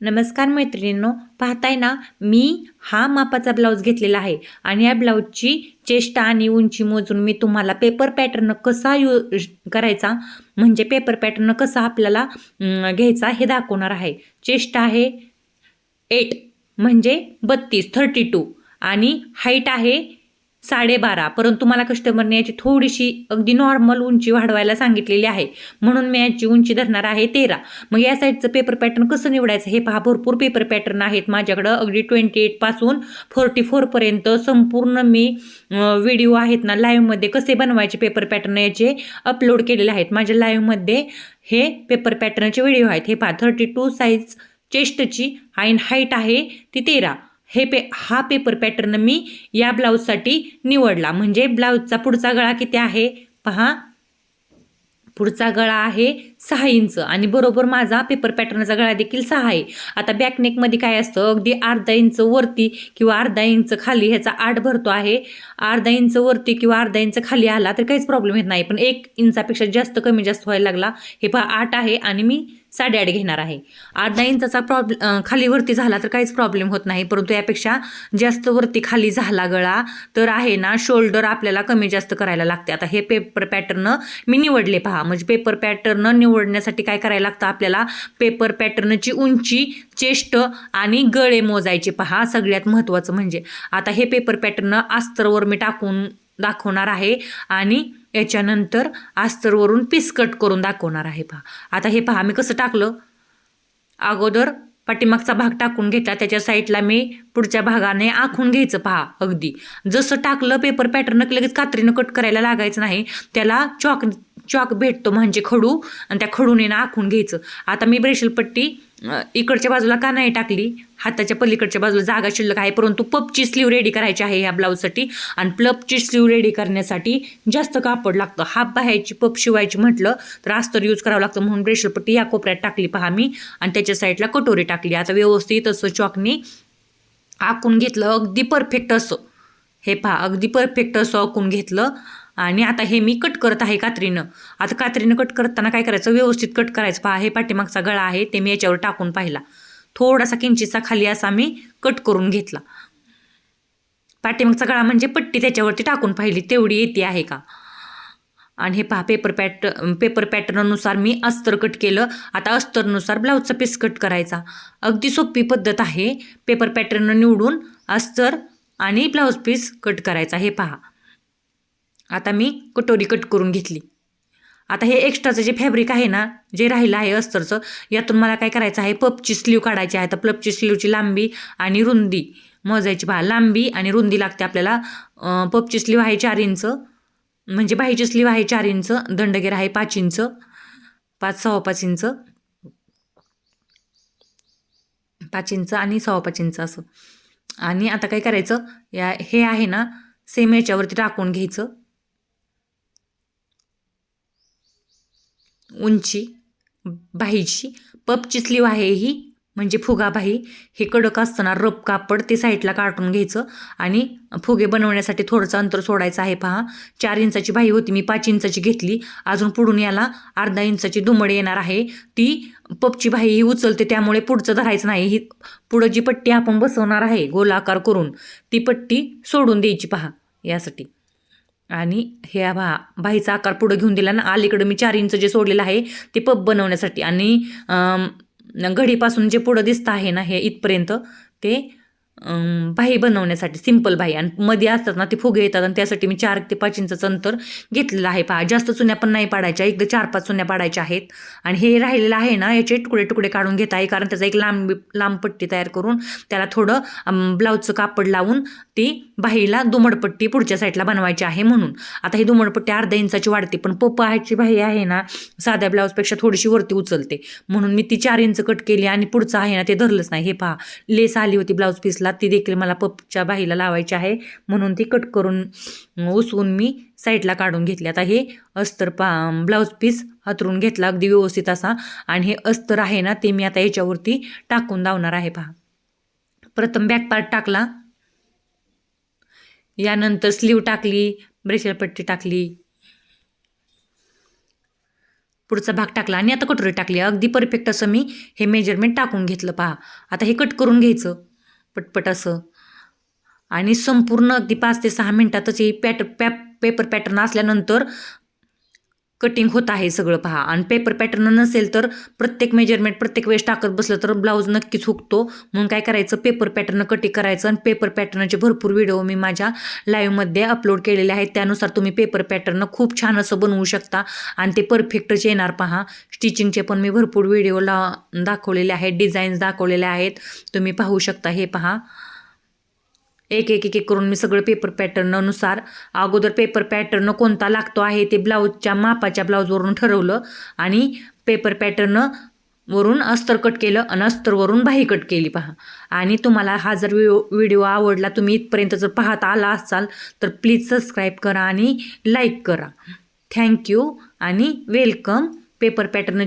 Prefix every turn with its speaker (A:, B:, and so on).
A: नमस्कार मैत्रिणींनो पाहताय ना मी हा मापाचा ब्लाऊज घेतलेला आहे आणि या ब्लाऊजची चेष्टा आणि उंची मोजून मी तुम्हाला पेपर पॅटर्न कसा यू करायचा म्हणजे पेपर पॅटर्न कसा आपल्याला घ्यायचा हे दाखवणार आहे. चेष्टा आहे एट म्हणजे बत्तीस थर्टी टू आणि हाईट आहे साडेबारा. परंतु मला कस्टमरने याची थोडीशी अगदी नॉर्मल उंची वाढवायला सांगितलेली आहे. म्हणून मी याची उंची धरणार आहे तेरा. मग या साईडचं पेपर पॅटर्न कसं निवडायचं? हे पहा भरपूर पेपर पॅटर्न आहेत माझ्याकडं. अगदी ट्वेंटी एटपासून फोर्टी फोरपर्यंत संपूर्ण मी व्हिडिओ आहेत ना लाईव्हमध्ये कसे बनवायचे पेपर पॅटर्न याचे अपलोड केलेले आहेत. माझ्या लाईव्हमध्ये हे पेपर पॅटर्नचे व्हिडिओ आहेत. हे पहा थर्टी टू साईज चेस्टची आणि हाईट आहे ती तेरा. हे पे हा पेपर पॅटर्न मी या ब्लाऊजसाठी निवडला. म्हणजे ब्लाऊजचा पुढचा गळा किती आहे? पहा. पुढचा गळा आहे सहा इंच. आणि बरोबर माझा पेपर पॅटर्नचा गळा देखील सहा आहे. आता बॅकनेकमध्ये काय असतं? अगदी अर्धा इंच वरती किंवा अर्धा इंच खाली ह्याचा आठ भरतो आहे. अर्धा इंच वरती किंवा अर्धा इंच खाली आला तर काहीच प्रॉब्लेम येत नाही. पण एक इंचापेक्षा जास्त कमी जास्त व्हायला लागला हे पहा आठ आहे आणि मी साडेआठ घेणार आहे. अर्धा इंचाचा प्रॉब्लेम खाली वरती झाला तर काहीच प्रॉब्लेम होत नाही. परंतु यापेक्षा जास्त वरती खाली झाला गळा तर आहे ना शोल्डर आपल्याला कमी जास्त करायला लागते. आता हे पेपर पॅटर्न मी निवडले पहा. म्हणजे पेपर पॅटर्न निवडण्यासाठी काय करायला लागतं? आपल्याला पेपर पॅटर्नची उंची चेष्ट आणि गळे मोजायचे. पहा सगळ्यात महत्त्वाचं म्हणजे. आता हे पेपर पॅटर्न आस्तरवर मी टाकून दाखवणार आहे आणि याच्यानंतर आस्तरवरून पीस कट करून दाखवणार आहे. पहा. आता हे पहा मी कसं टाकलं? अगोदर पाठीमागचा भाग टाकून घेतला. त्याच्या साईडला मी पुढच्या भागाने आखून घ्यायचं पहा अगदी. जसं टाकलं पेपर पॅटर्न लगेच कात्रीनं कट करायला लागायचं नाही. त्याला चॉक चॉक भेटतो म्हणजे खडू आणि त्या खडूने ना आखून घ्यायचं. आता मी ब्रेशल पट्टी इकडच्या बाजूला का नाही टाकली? हाताच्या पलीकडच्या बाजूला जागा शिल्लक आहे परंतु पपची स्लीव रेडी करायची आहे ह्या ब्लाऊजसाठी. आणि प्लपची स्लीव रेडी करण्यासाठी जास्त कापड लागतं. हाफ बाह्याची पप शिवायची म्हटलं तर अस्तर यूज करावं लागतं. म्हणून ब्रेशल पट्टी या कोपऱ्यात टाकली पहा मी. आणि त्याच्या साईडला कटोरी टाकली. आता व्यवस्थित असं चॉकनी आखून घेतलं. अगदी परफेक्ट असं. हे पहा अगदी परफेक्ट असं आखून घेतलं. आणि आता हे मी कट करत आहे कात्रीनं. आता कात्रीनं कट करताना काय करायचं? व्यवस्थित कट करायचं. पहा हे पाठीमागचा गळा आहे ते मी याच्यावर टाकून पाहिला. थोडासा किंचीचा खाली असा मी कट करून घेतला. पाठीमागचा गळा म्हणजे पट्टी त्याच्यावरती टाकून पाहिली. तेवढी येते आहे का? आणि हे पहा पेपर पॅट पेपर पॅटर्ननुसार मी अस्तर कट केलं. आता अस्तरनुसार ब्लाऊजचा पीस कट करायचा. अगदी सोपी पद्धत आहे. पेपर पॅटर्न निवडून अस्तर आणि ब्लाऊज पीस कट करायचा. हे पहा. आता मी कटोरी कट करून घेतली. आता हे एक्स्ट्राचं जे फॅब्रिक आहे ना जे राहिलं आहे अस्तरचं यातून मला काय करायचं आहे? पपची स्लीव काढायची आहे. तर पपची स्लीवची लांबी आणि रुंदी मोजायची पहा. लांबी आणि रुंदी लागते आपल्याला. पपची स्लीव आहे चार इंच. म्हणजे बाहीची स्लीव आहे चार इंच. दंडगेर आहे पाच इंच. पाच सव्वा पाच इंच. पाच इंच आणि सव्वा पाच इंच असं. आणि आता काय करायचं? या हे आहे ना सेम याच्यावरती टाकून घ्यायचं. उंची बाहीची पपची स्लीव आहे ही म्हणजे फुगा हे कडक असताना रब कापड ते साईडला काढून घ्यायचं आणि फुगे बनवण्यासाठी थोडंसं अंतर सोडायचं आहे. पहा चार इंचाची बाही होती मी पाच इंचाची घेतली. अजून पुढून याला अर्धा इंचाची दुमड येणार आहे. ती पपची बाही ही उचलते त्यामुळे पुढचं धरायचं नाही. ही पुढं जी पट्टी आपण बसवणार आहे गोलाकार करून ती पट्टी सोडून द्यायची पहा यासाठी. आणि हे बा बाईचा आकार पुढं घेऊन दिला ना अलीकडं मी चार इंच जे सोडलेलं आहे ते पप बनवण्यासाठी. आणि घडीपासून जे पुढं दिसतं आहे ना हे इथपर्यंत ते बाही बनवण्यासाठी सिंपल बाही आणि मध्ये असतात ना ते फुगे येतात आणि त्यासाठी मी चार ते पाच इंचाचं अंतर घेतलेलं आहे. पहा जास्त चुन्या पण नाही पाडायच्या. एकदा चार पाच चुन्या पाडायच्या आहेत. आणि हे राहिलेलं आहे ना याचे तुकडे तुकडे काढून घेत आहे. कारण त्याचा एक लांब लांब पट्टी तयार करून त्याला थोडं ब्लाऊजचं कापड लावून ती बाहीला दुमडपट्टी पुढच्या साईडला बनवायची आहे म्हणून. आता ही दुमडपट्टी अर्धा इंचाची वाढते पण पप्पाची बाही आहे ना साध्या ब्लाऊजपेक्षा थोडीशी वरती उचलते. म्हणून मी ती चार इंच कट केली आणि पुढचं आहे ना ते धरलंच नाही. हे पहा लेस आली होती ब्लाऊज पीसला ती देखील मला पपच्या बाहीला लावायची आहे. म्हणून ती कट करून उसवून मी साईडला काढून घेतली. आता हे अस्तर पा ब्लाऊज पीस हातरून घेतला अगदी व्यवस्थित असा. आणि हे अस्तर आहे ना ते मी आता याच्यावरती टाकून लावणार आहे पहा. प्रथम बॅक पार्ट टाकला. यानंतर स्लीव टाकली ब्रेशल पट्टी टाकली. पुढचा भाग टाकला आणि आता कटोरी टाकली. अगदी परफेक्ट असं मी हे मेजरमेंट टाकून घेतलं पहा. आता हे कट करून घ्यायचं. पटपट असं. आणि संपूर्ण अगदी पाच ते सहा मिनटातच हे पॅट पॅ पेपर पॅटर्न असल्यानंतर कटिंग होत आहे सगळं पहा. आणि पेपर पॅटर्न नसेल तर प्रत्येक मेजरमेंट प्रत्येक वेळेस टाकत बसलं तर ब्लाऊज नक्कीच हुकतो. म्हणून काय करायचं? पेपर पॅटर्न कटिंग करायचं आणि पेपर पॅटर्नचे भरपूर व्हिडिओ मी माझ्या लाईव्हमध्ये अपलोड केलेले आहेत. त्यानुसार तुम्ही पेपर पॅटर्न खूप छान असं बनवू शकता. आणि ते परफेक्टच येणार पहा. स्टिचिंगचे पण मी भरपूर व्हिडिओ ला दाखवलेले आहेत. डिझाईन्स दाखवलेले आहेत. तुम्ही पाहू शकता हे पहा. एक एक एक करून मी सगळं पेपर पॅटर्ननुसार अगोदर पेपर पॅटर्न कोणता लागतो आहे ते ब्लाऊजच्या मापाच्या ब्लाऊजवरून ठरवलं आणि पेपर पॅटर्न वरून अस्तर कट केलं आणि अस्तरवरून बाही कट केली पहा. आणि तुम्हाला हा जर व्हिडिओ व्हिडिओ आवडला तुम्ही इथपर्यंत जर पाहत आला असाल तर प्लीज सबस्क्राईब करा आणि लाईक करा. थँक्यू आणि वेलकम पेपर पॅटर्न